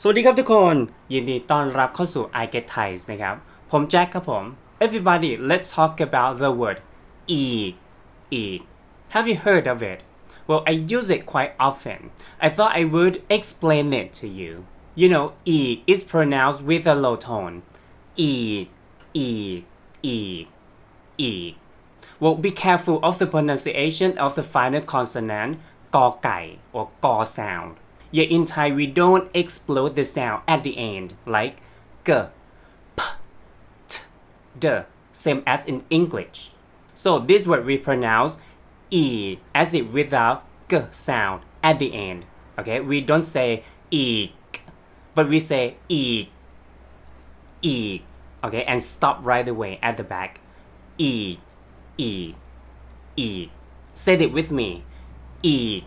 สวัสดีครับทุกคน ยินดีต้อนรับเข้าสู่ I Get Thai นะครับ ผมแจ็คครับผม Everybody let's talk about the word eat eat Have you heard of it Well I use it quite often I thought I would explain it to you You know eat is pronounced with a low tone eat eat eat eat Well, be careful of the pronunciation of the final consonant กอไก่ or กอ sound. Yeah, in Thai, we don't explode the sound at the end, like g, p, t, d, same as in English. So this word we pronounce e as if without g sound at the end. Okay, we don't say eek, but we say eek, eek. Okay, and stop right away at the back. Eek, eek, eek. Say it with me. Eek,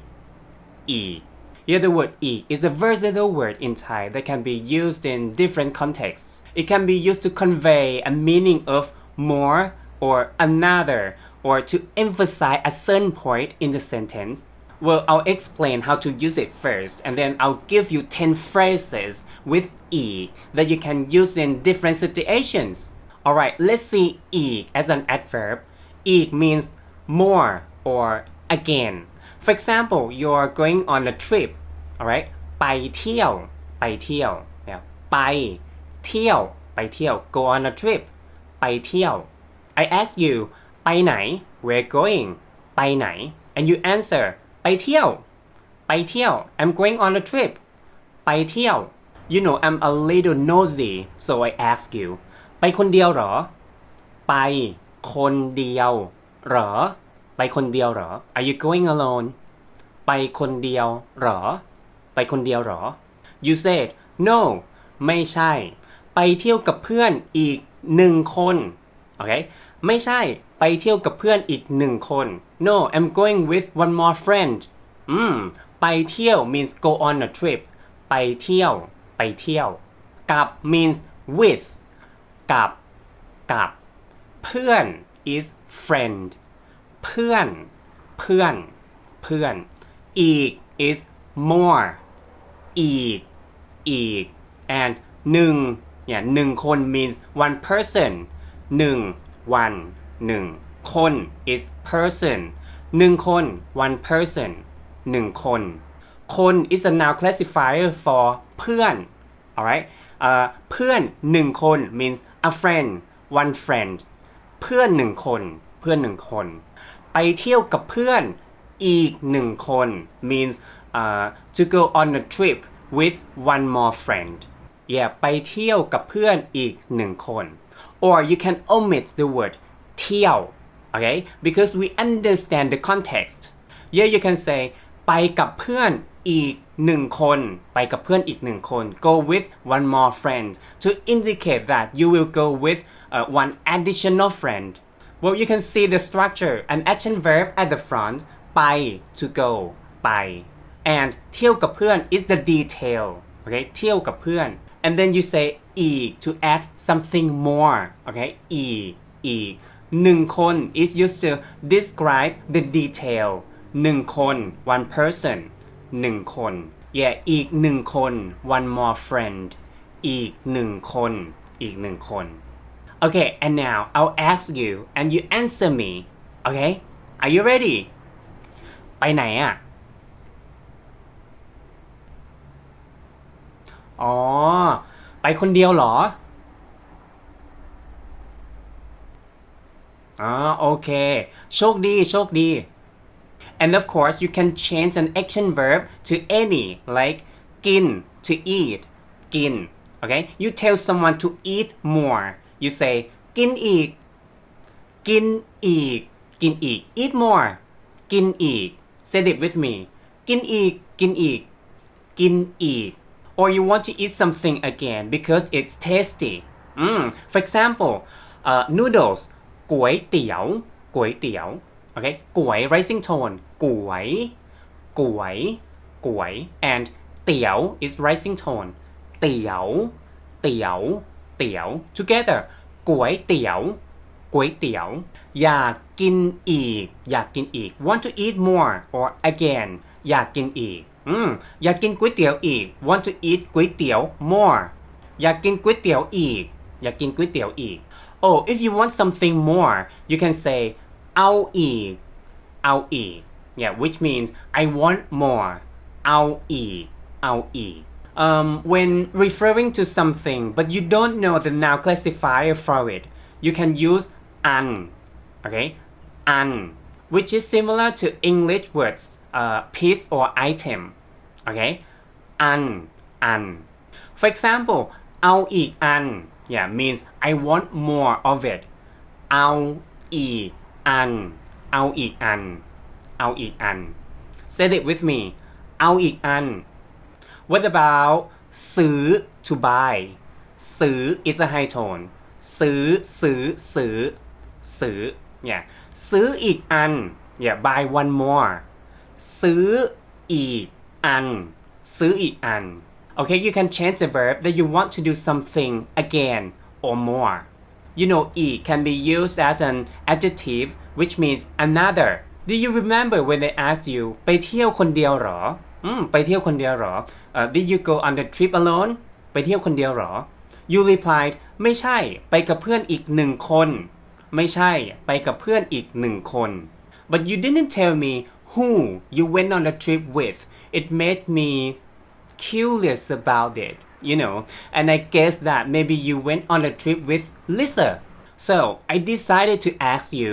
eek. Yeah, the word eek is a versatile word in Thai that can be used in different contexts. It can be used to convey a meaning of more or another or to emphasize a certain point in the sentence. Well, I'll explain how to use it first and then I'll give you 10 phrases with eek that you can use in different situations. Alright, let's see eek as an adverb. Eek means more or again For example, you're going on a trip, alright? ไปเที่ยว ไปเที่ยว yeah. ไปเที่ยว ไปเที่ยว go on a trip ไปเที่ยว I ask you ไปไหน we're going ไปไหน and you answer ไปเที่ยว ไปเที่ยว I'm going on a trip ไปเที่ยว you know I'm a little nosy so I ask you ไปคนเดียวเหรอ ไปคนเดียวเหรอ ไป คนเดียวเหรอ Are you going alone ไปคนเดียวเหรอ ไปคนเดียวเหรอ You said no ไม่ใช่ ไปเที่ยวกับเพื่อนอีกหนึ่งคนโอเคไม่ใช่ไปเที่ยวกับเพื่อนอีกหนึ่งคน No I'm going with one more friend อืมไปเที่ยว means go on a trip ไปเที่ยว ไปเที่ยว กับ means with กับ กับ เพื่อน is friend เพื่อนเพื่อนเพื่อนอีก is more อีกอีก and หนึ่งเนี่ยหนึ่งคน means one person หนึ่ง one หนึ่งคน is person หนึ่งคน one person หนึ่งคน คน is a noun classifier for เพื่อน alright เอ่อเพื่อนหนึ่งคน means a friend one friend เพื่อนหนึ่งคน เพื่อนหนึ่งคน ไปเที่ยวกับเพื่อนอีกหนึ่งคน means uh, to go on a trip with one more friend yeah ไปเที่ยวกับเพื่อนอีกหนึ่งคน or you can omit the word เที่ยว okay because we understand the context yeah you can say ไปกับเพื่อนอีกหนึ่งคน ไปกับเพื่อนอีกหนึ่งคน go with one more friend to indicate that you will go with uh, one additional friend well you can see the structure an action verb at the front ไป to go ไป and เที่ยวกับเพื่อน is the detail okay เที่ยวกับเพื่อน and then you say อีก to add something more okay อีกอีกหนึ่งคน is used to describe the detail หนึ่งคน one person หนึ่งคน yeah อีกหนึ่งคน one more friend อีกหนึ่งคน อีกหนึ่งคน okay and now I'll ask you and you answer me okay are you ready ไปไหนอ่ะ อ๋อ ไปคนเดียวเหรอ อ๋อ โอเค โชคดี โชคดี and of course you can change an action verb to any like กิน to eat กิน okay you tell someone to eat more you say กินอีก กินอีก กินอีก eat more กินอีก say it with me กินอีก กินอีก กินอีก or you want to eat something again because it's tasty mm. for example uh, noodles ก๋วยเตี๋ยว ก๋วยเตี๋ยว okay ก๋วย rising tone ก๋วย ก๋วย ก๋วย and เตี๋ยว is rising tone เตี๋ยว เตี๋ยว เตี๋ยว together ก๋วยเตี๋ยว ก๋วยเตี๋ยว อยากกินอีก อยากกินอีก want to eat more or again อยากกินอีก อืมอยากกินก๋วยเตี๋ยวอีก want to eat ก๋วยเตี๋ยว more อยากกินก๋วยเตี๋ยวอีก อยากกินก๋วยเตี๋ยวอีก oh if you want something more you can say เอาอีก เอาอีก yeah which means I want more เอาอีก เอาอีก um, when referring to something but you don't know the noun classifier for it you can use an okay an which is similar to English words uh, piece or item okay an an for example เอาอีกอัน yeah means I want more of it เอาอีกอัน เอาอีกอัน เอาอีกอัน say it with me เอาอีกอัน what about ซื้อ to buy ซื้อ is a high tone ซื้อ ซื้อ ซื้อ ซื้อ yeah ซื้ออีกอัน yeah buy one more ซื้ออีกอัน ซื้ออีกอัน okay you can change the verb that you want to do something again or more you know อีก can be used as an adjective which means another do you remember when they asked you ไปเที่ยวคนเดียวเหรอ อืม ไปเที่ยวคนเดียวเหรอ uh, did you go on the trip alone ไปเที่ยวคนเดียวเหรอ you replied ไม่ใช่ ไปกับเพื่อนอีกหนึ่งคน ไม่ใช่ ไปกับเพื่อนอีกหนึ่งคน but you didn't tell me who you went on the trip with it made me curious about it you know and I guess that maybe you went on a trip with Lisa so I decided to ask you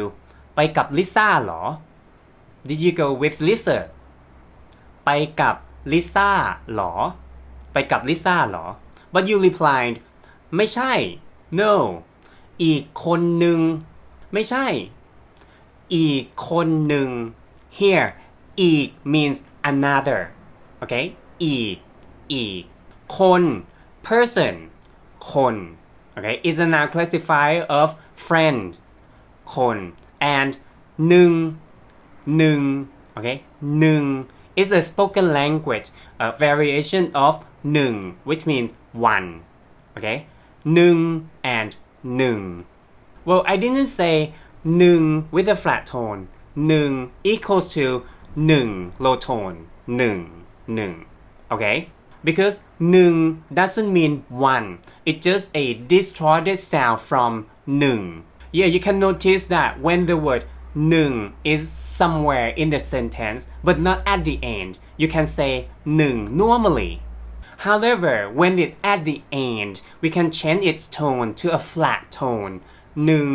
ไปกับลิซ่าเหรอ did you go with Lisa ไปกับลิซ่าเหรอ ไปกับลิซ่าเหรอ but you replied ไม่ใช่ no อีกคนหนึ่ง ไม่ใช่ อีกคนหนึ่ง here อีก means another okay อีก อีก คน person คน okay is a noun classifier of friend คน and หนึ่งหนึ่ง okay หนึ่ง is a spoken language a variation of 1 which means one okay? 1 and 1 well I didn't say 1 with a flat tone. 1 equals to 1 low tone. 1 1 okay? Because 1 doesn't mean 1 it's just a distorted sound from 1 yeah you can notice that when the word หนึ่ง is somewhere in the sentence but not at the end you can say หนึ่ง normally However, when it at the end, we can change its tone to a flat tone, หนึ่ง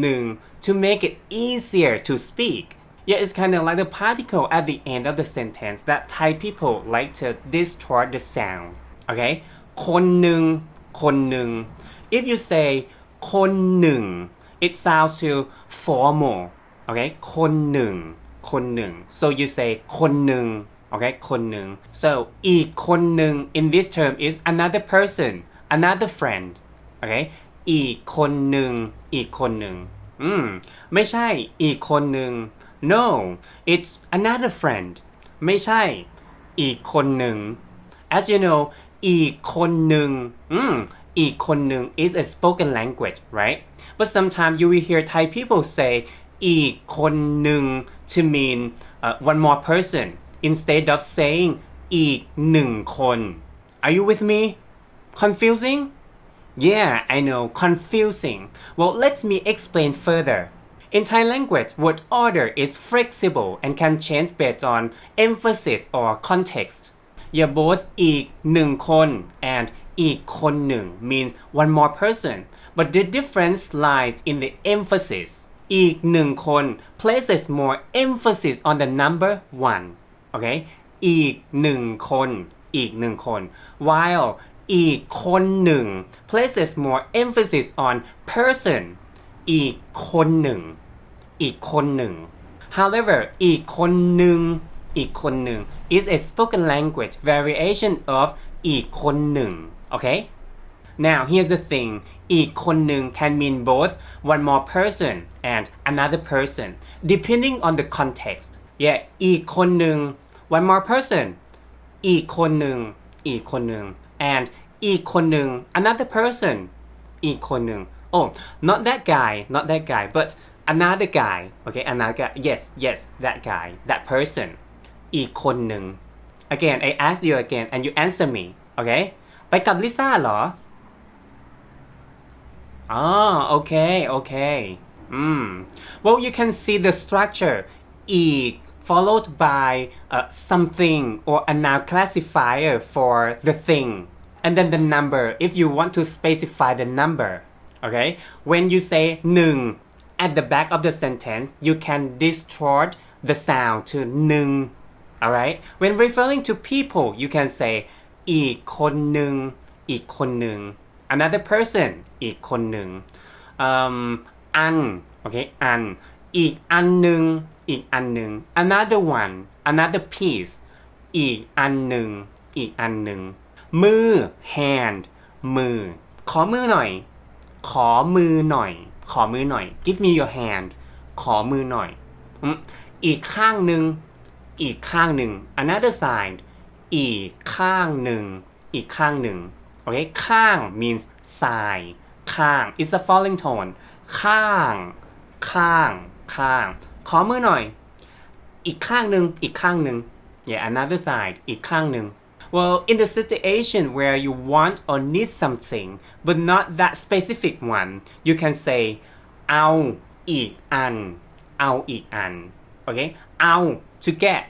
หนึ่ง to make it easier to speak. Yeah, it's kind of like the particle at the end of the sentence that Thai people like to distort the sound. Okay? คนหนึ่ง คนหนึ่ง If you say คนหนึ่ง it sounds too formal. Okay? คนหนึ่ง คนหนึ่ง So you say คนหนึ่ง okay คนหนึ่ง so อีกคนหนึ่ง in this term is another person another friend okay อีกคนหนึ่ง อีกคนหนึ่ง อืม ไม่ใช่ อีกคนหนึ่ง no it's another friend ไม่ใช่ อีกคนหนึ่ง as you know อีกคนหนึ่ง อืม อีกคนหนึ่ง is a spoken language right but sometimes you will hear Thai people say อีกคนหนึ่ง to mean uh, one more person instead of saying อีกหนึ่งคน Are you with me? Confusing? Yeah, I know, confusing. Well, let me explain further. In Thai language, word order is flexible and can change based on emphasis or context. Yeah, both อีกหนึ่งคน and อีกคนหนึ่ง means one more person, but the difference lies in the emphasis. อีกหนึ่งคน places more emphasis on the number one. Okay? อีกหนึ่งคน อีกหนึ่งคน while อีกคนหนึ่ง places more emphasis on person อีกคนหนึ่ง อีกคนหนึ่ง however อีกคนหนึ่ง อีกคนหนึ่ง is a spoken language variation of อีกคนหนึ่ง okay now here's the thing อีกคนหนึ่ง can mean both one more person and another person depending on the context yeah อีกคนหนึ่ง one more person อีกคนหนึ่ง อีกคนหนึ่ง and อีกคนหนึ่ง another person อีกคนหนึ่ง oh not that guy not that guy but another guy okay another guy yes yes that guy that person อีกคนหนึ่ง again I ask you again and you answer me okay ไปกับลิซ่าเหรอ Ah, okay, okay. Mm. Well, you can see the structure e followed by uh, something or a noun classifier for the thing, and then the number if you want to specify the number. Okay, when you say 1 at the back of the sentence, you can distort the sound to 1. Alright, when referring to people, you can say อีกคนหนึ่งอีกคนหนึ่ง another person อีกคนหนึ่งอันโอเคอันอีกอันหนึ่งอีกอันหนึ่ง another one another piece อีกอันหนึ่งอีกอันหนึ่ง มือ hand มือ ขอมือหน่อย ขอมือหน่อย ขอมือหน่อย give me your hand ขอมือหน่อย อีกข้างหนึ่งอีกข้างหนึ่ง another side อีกข้างหนึ่งอีกข้างหนึ่ง โอเค ข้าง means side ข้าง it's a falling tone ข้าง ข้าง ข้าง ขอมือหน่อย อีกข้างหนึ่ง อีกข้างหนึ่ง yeah another side อีกข้างหนึ่ง well in the situation where you want or need something but not that specific one you can say เอาอีกอัน เอาอีกอัน โอเค เอา to get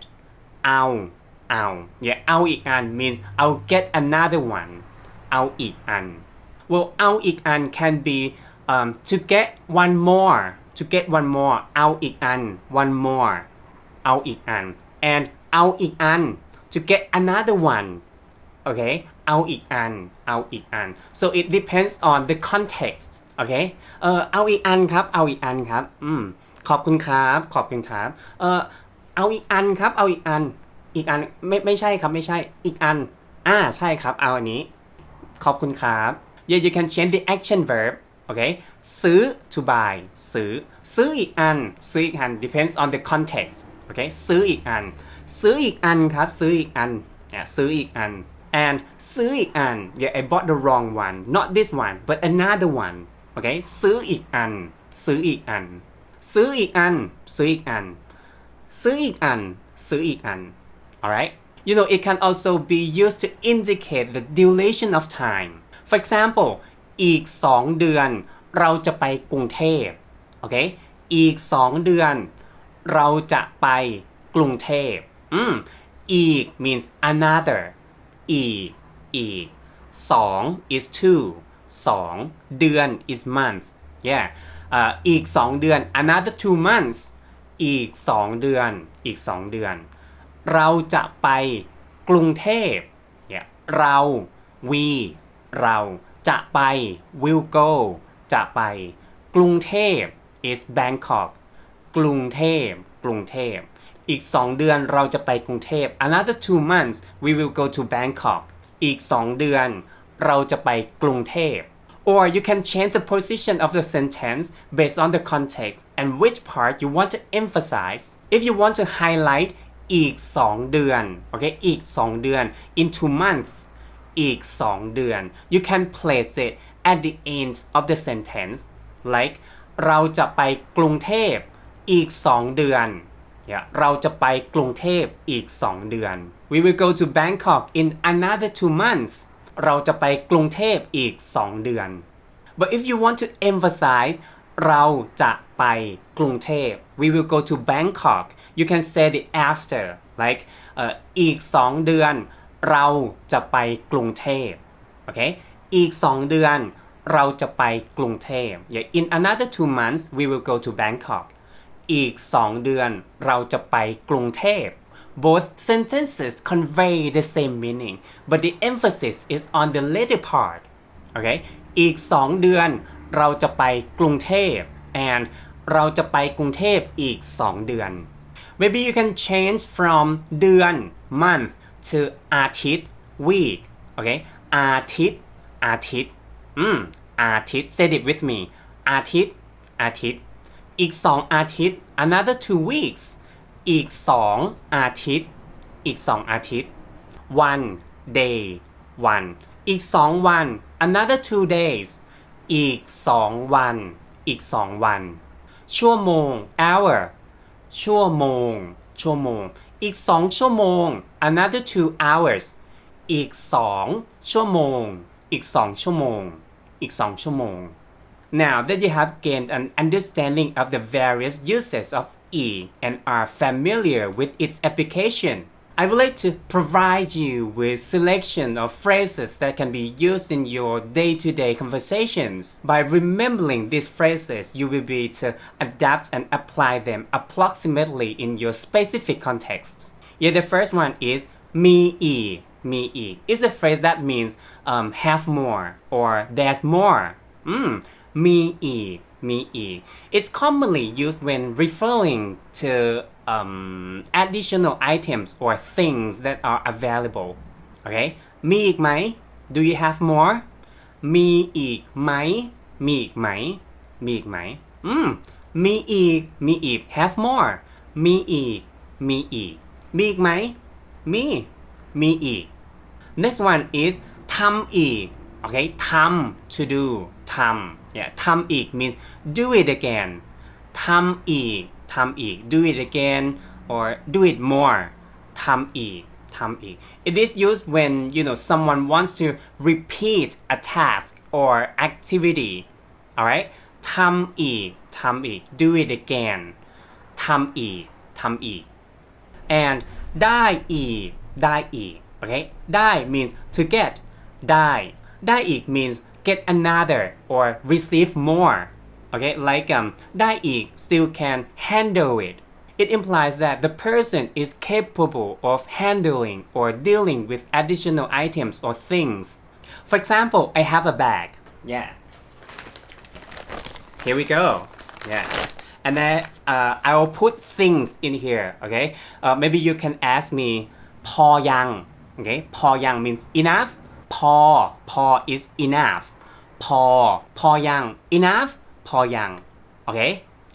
เอา เอา yeah เอาอีกอัน means I'll get another one เอาอีกอัน well เอาอีกอัน can be um, to get one more to get one more เอาอีกอัน one more เอาอีกอัน and เอาอีกอัน to get another one okay เอาอีกอัน เอาอีกอัน so it depends on the context okay เออเอาอีกอันครับ เอาอีกอันครับ อืม ขอบคุณครับ ขอบคุณครับ เออเอาอีกอันครับ เอาอีกอัน อีกอัน ไม่ ไม่ใช่ครับ ไม่ใช่ อีกอัน อ่า ใช่ครับ เอาอันนี้ ขอบคุณครับ yeah you can change the action verb okay ซื้อ to buy ซื้อ ซื้ออีกอัน ซื้ออีกอัน depends on the context okay ซื้ออีกอัน ซื้ออีกอันครับ ซื้ออีกอัน yeah ซื้ออีกอัน and ซื้ออีกอัน yeah I bought the wrong one not this one but another one okay ซื้ออีกอัน ซื้ออีกอัน ซื้ออีกอัน ซื้ออีกอัน ซื้ออีกอัน ซื้ออีกอัน alright you know it can also be used to indicate the duration of time For example อีก 2 เดือนเราจะไปกรุงเทพโอเคอีก 2 เดือนเราจะไปกรุงเทพอืมอีก means another อีกอีก2 is two 2 เดือน is month yeah อ่าอีก 2 เดือน another two months อีก 2 เดือนอีก 2 เดือน เราจะไปกรุงเทพ yeah เรา we เราจะไป will go จะไป กรุงเทพ is Bangkok กรุงเทพ กรุงเทพ อีก 2 เดือนเราจะไปกรุงเทพ another two months we will go to Bangkok อีก 2 เดือน เราจะไปกรุงเทพ or you can change the position of the sentence based on the context and which part you want to emphasize if you want to highlight อีก 2 เดือน โอเค อีก 2 เดือน into month อีก 2 เดือน you can place it at the end of the sentence like เราจะไปกรุงเทพ อีก 2 เดือน yeah, เราจะไปกรุงเทพ อีก 2 เดือน we will go to Bangkok in another two months เราจะไปกรุงเทพ อีก 2 เดือน but if you want to emphasize เราจะไปกรุงเทพ we will go to Bangkok you can say it after like เอ่ออีก 2 เดือน เราจะไปกรุงเทพโอเคอีก 2 เดือนเราจะไปกรุงเทพ yeah in another two months we will go to Bangkok อีก 2 เดือนเราจะไปกรุงเทพ both sentences convey the same meaning but the emphasis is on the later part โอเคอีก 2 เดือนเราจะไปกรุงเทพ and เราจะไปกรุงเทพอีก 2 เดือน maybe you can change from เดือน month to อาทิตย์ week โอเคอาทิตย์อาทิตย์อืมอาทิตย์ say it with me อาทิตย์อาทิตย์ อีก2องอาทิตย์ another two weeks อีก2องอาทิตย์ อีก2องอาทิตย์ one day one อีก2วัน another two days อีก2วัน อีก2วัน ชั่วโมง hour ชั่วโมง ชั่วโมง อีกสองชั่วโมง another two hours อีกสองชั่วโมง อีกสองชั่วโมง อีกสองชั่วโมง Now that you have gained an understanding of the various uses of E and are familiar with its application, I would like to provide you with selection of phrases that can be used in your day-to-day conversations. By remembering these phrases, you will be to adapt and apply them approximately in your specific context. Yeah, the first one is me e me e is a phrase that means um, have more or there's more. Mm, me e me e. It's commonly used when referring to um, additional items or things that are available. Okay มีอีกไหม Do you have more มีอีกไหม มีอีกไหม มีอีกไหม อืม มีอีก มีอีก have more มีอีก มีอีก มีอีกไหม มี มีอีก next one is ทำอีก okay ทำ to do ทำ yeah ทำอีก means do it again ทำอีก ทำอีก do it again or do it more ทำอีก ทำอีก it is used when you know someone wants to repeat a task or activity alright ทำอีก ทำอีก do it again ทำอีก ทำอีก and ได้อีก ได้อีก okay ได้ means to get ได้ ได้อีก means get another or receive more okay like um ได้อีก still can handle it it implies that the person is capable of handling or dealing with additional items or things for example I have a bag yeah here we go yeah and then uh, I will put things in here okay uh, maybe you can ask me พอยัง okay พอยัง means enough พอพอ is enough พอพอยัง enough พอยัง okay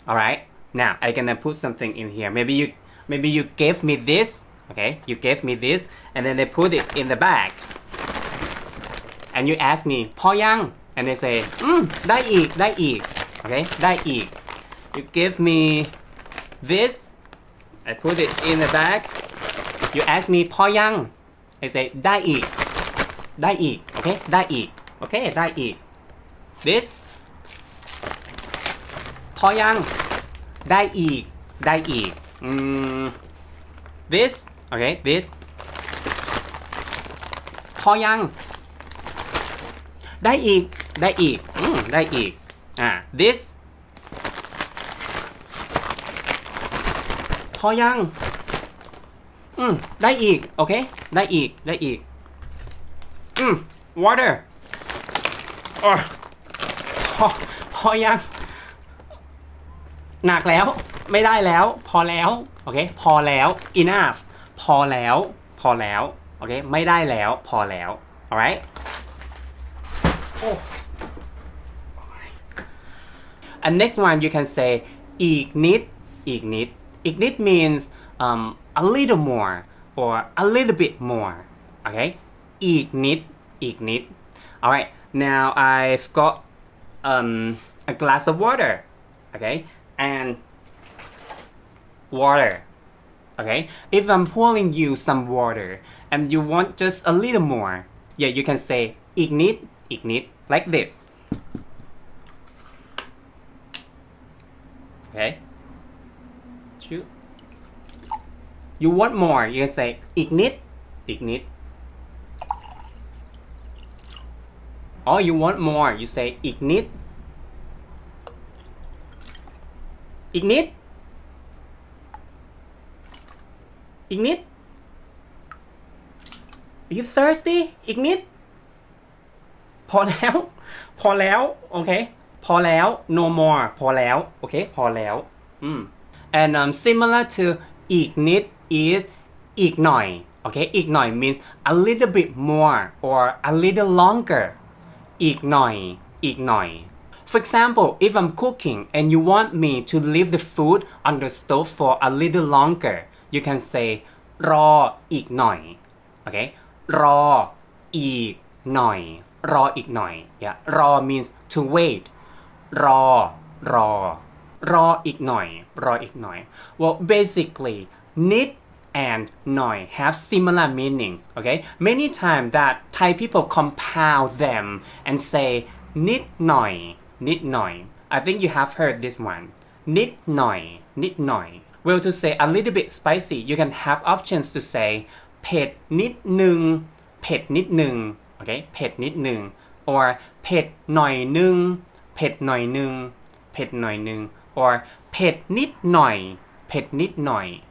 alright now I gonna put something in here maybe you maybe you gave me this okay you gave me this and then they put it in the bag and you ask me พอยัง and they say อืมได้อีก ได้อีก okay ได้อีก you give me this I put it in the bag you ask me พอยัง I say ได้อีก ได้อีก okay ได้อีก okay ได้อีก this พอยัง ได้อีก ได้อีก อืม this okay this พอยัง ได้อีก ได้อีก อืม ได้อีก อ่า this พอยัง อืม ได้อีก โอเค ได้อีก ได้อีก อืม water อ๋อ พอพอยัง หนักแล้ว ไม่ได้แล้ว พอแล้ว โอเค พอแล้ว enough พอแล้ว พอแล้ว โอเค ไม่ได้แล้ว พอแล้ว alright oh. and next one you can say อีกนิด อีกนิด อีกนิด means um, a little more or a little bit more okay อีกนิด อีกนิด alright now I've got um, a glass of water, okay, and water, okay. If I'm pouring you some water and you want just a little more, yeah, you can say ignite, ignite, like this. Okay. Two. You want more? You can say ignite, ignite. or you want more you say อีกนิด อีกนิด อีกนิด Are you thirsty อีกนิด พอแล้ว พอแล้ว โอเค พอแล้ว no more พอแล้ว โอเค พอแล้ว อืม and um, similar to อีกนิด is อีกหน่อย โอเค อีกหน่อย means a little bit more or a little longer อีกหน่อย อีกหน่อย For example, if I'm cooking and you want me to leave the food on the stove for a little longer, you can say รออีกหน่อย okay รออีกหน่อย รออีกหน่อย yeah รอ means to wait รอ รอ รออีกหน่อย รออีกหน่อย well basically นิด and noi. Have similar meanings okay? Many times that Thai people compound them and say nit noi nit noi. I think you have heard this one. Nit noi nit noi. Well to say a little bit spicy you can have options to say pet nit nung pet nit nung okay? Pet nit nung or pet noi nung pet noi nung pet noi nung or pet nit noi pet nit noi.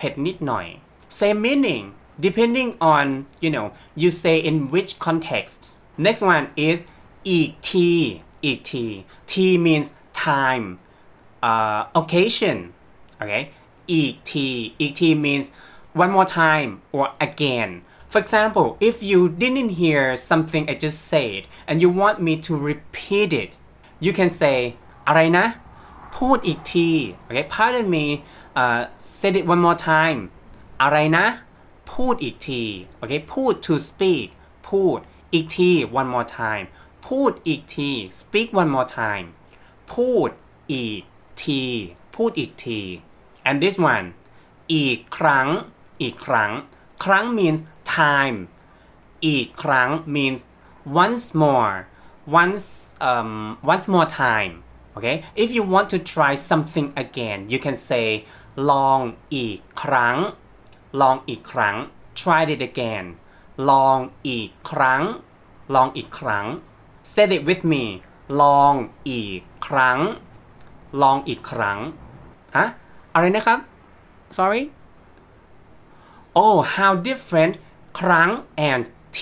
เผ็ดนิดหน่อย เผ็ดนิดหน่อย same meaning depending on you know you say in which context next one is อีกทีอีกที T means time uh, occasion okay อีกทีอีกที means one more time or again for example if you didn't hear something I just said and you want me to repeat it you can say อะไรนะ พูดอีกที okay pardon me uh, say it one more time อะไรนะ พูดอีกที okay พูด to speak พูดอีกที one more time พูดอีกที speak one more time พูดอีกที พูดอีกที and this one อีกครั้ง อีกครั้ง ครั้ง means time อีกครั้ง means once more once um once more time okay if you want to try something again you can say ลองอีกครั้ง ลองอีกครั้ง try it again ลองอีกครั้ง ลองอีกครั้ง say it with me ลองอีกครั้ง ลองอีกครั้ง ฮะ อะไรนะครับ sorry Oh, how different ครั้ง and t.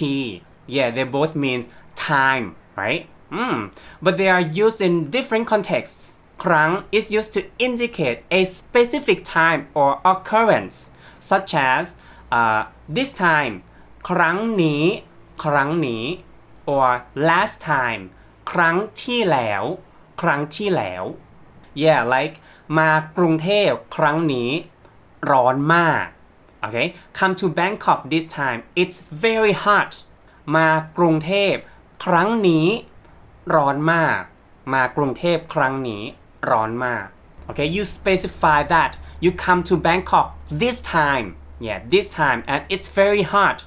Yeah, they both mean time, right? Mm. But they are used in different contexts. ครั้ง is used to indicate a specific time or occurrence, such as uh, this time ครั้งนี้ ครั้งนี้ or last time ครั้งที่แล้ว ครั้งที่แล้ว yeah like มากรุงเทพครั้งนี้ ร้อนมาก okay come to Bangkok this time it's very hot มากรุงเทพครั้งนี้ ร้อนมาก มากรุงเทพครั้งนี้ ร้อนมาก okay you specify that you come to Bangkok this time yeah this time and it's very hot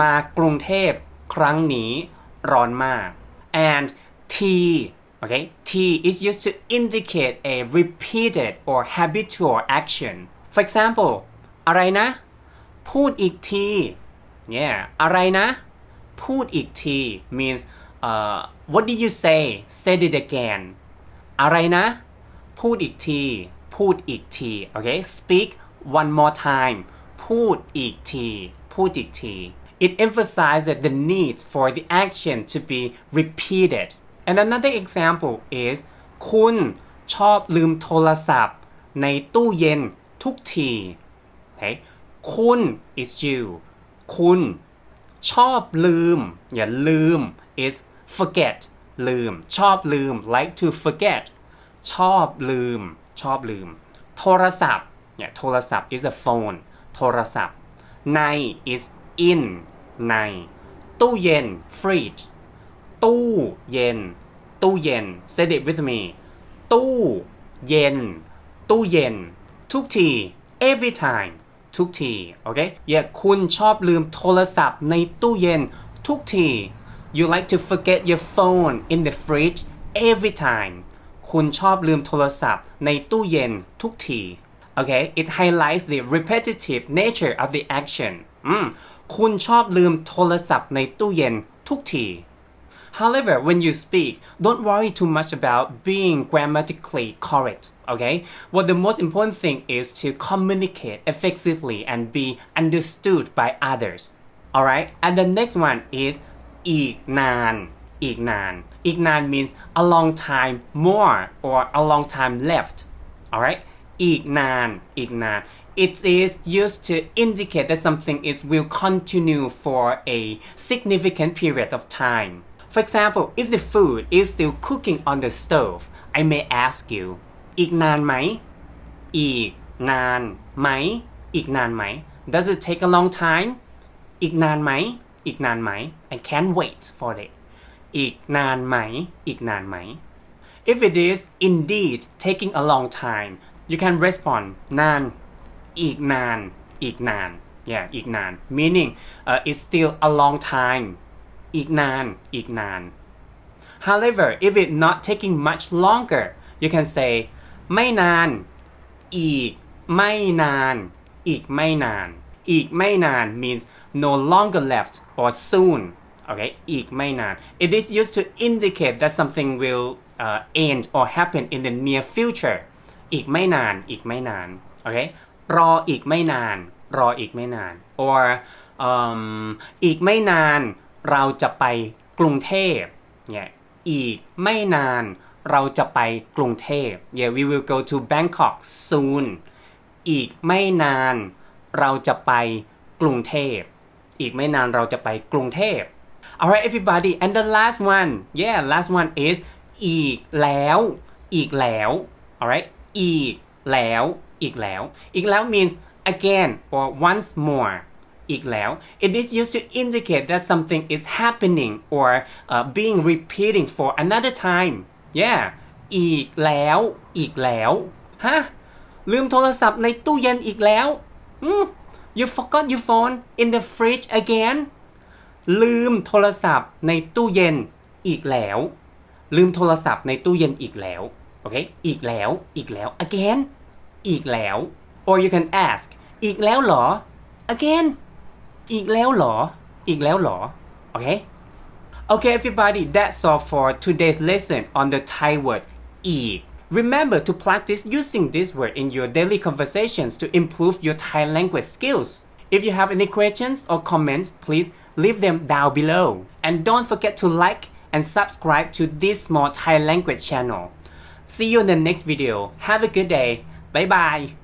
มากรุงเทพครั้งนี้ ร้อนมาก and T okay T is used to indicate a repeated or habitual action for example อะไรนะ พูดอีกที yeah อะไรนะ พูดอีกที means uh, what did you say say it again อะไรนะ พูดอีกที พูดอีกที okay speak one more time พูดอีกที พูดอีกที it emphasizes the need for the action to be repeated and another example is คุณชอบลืมโทรศัพท์ ในตู้เย็นทุกที okay คุณ is you คุณชอบลืม อย่าลืม is forget ลืม ชอบลืม like to forget ชอบลืม ชอบลืม โทรศัพท์เนี่ยโทรศัพท์ is a phone โทรศัพท์ ใน is in ใน ตู้เย็น fridge ตู้เย็น ตู้เย็น say it with me ตู้เย็น ตู้เย็น ทุกที every time ทุกที โอเคอย่าคุณชอบลืมโทรศัพท์ในตู้เย็นทุกที you like to forget your phone in the fridge every time คุณชอบลืมโทรศัพท์ในตู้เย็นทุกที okay it highlights the repetitive nature of the action อืมคุณชอบลืมโทรศัพท์ในตู้เย็นทุกที However, when you speak, don't worry too much about being grammatically correct, okay? What the most important thing is to communicate effectively and be understood by others. Alright? And the next one is อีกนาน อีกนาน อีกนาน means a long time more or a long time left. Alright? อีกนาน อีกนาน It is used to indicate that something is will continue for a significant period of time. For example, if the food is still cooking on the stove, I may ask you อีกนานไหม อีกนานไหม อีกนานไหม Does it take a long time อีกนานไหม อีกนานไหม I can't wait for it อีกนานไหม อีกนานไหม If it is indeed taking a long time you can respond นาน อีกนาน อีกนาน yeah อีกนาน meaning uh, it's still a long time อีกนาน อีกนาน however if it not taking much longer you can say ไม่นาน อีก ไม่นาน อีกไม่นาน อีกไม่นาน means no longer left or soon okay อีกไม่นาน it is used to indicate that something will uh, end or happen in the near future อีกไม่นาน อีกไม่นาน okay รออีกไม่นาน รออีกไม่นาน or um, อีกไม่นาน เราจะไปกรุงเทพ yeah อีกไม่นานเราจะไปกรุงเทพ yeah we will go to Bangkok soon อีกไม่นาน เราจะไปกรุงเทพ อีกไม่นานเราจะไปกรุงเทพ alright everybody and the last one yeah last one is อีกแล้ว อีกแล้ว alright อีกแล้ว อีกแล้ว อีกแล้ว means again or once more อีกแล้ว it is used to indicate that something is happening or uh, being repeating for another time yeah อีกแล้ว อีกแล้ว ฮะ ลืมโทรศัพท์ในตู้เย็นอีกแล้ว อืม you forgot your phone in the fridge again ลืมโทรศัพท์ในตู้เย็นอีกแล้ว ลืมโทรศัพท์ในตู้เย็นอีกแล้ว โอเค อีกแล้ว อีกแล้ว again อีกแล้ว or you can ask อีกแล้วเหรอ again อีกแล้วเหรอ อีกแล้วเหรอ โอเค Okay, everybody, that's all for today's lesson on the Thai word eat. Remember to practice using this word in your daily conversations to improve your Thai language skills. If you have any questions or comments, please leave them down below. And don't forget to like and subscribe to this small Thai language channel. See you in the next video. Have a good day. Bye bye.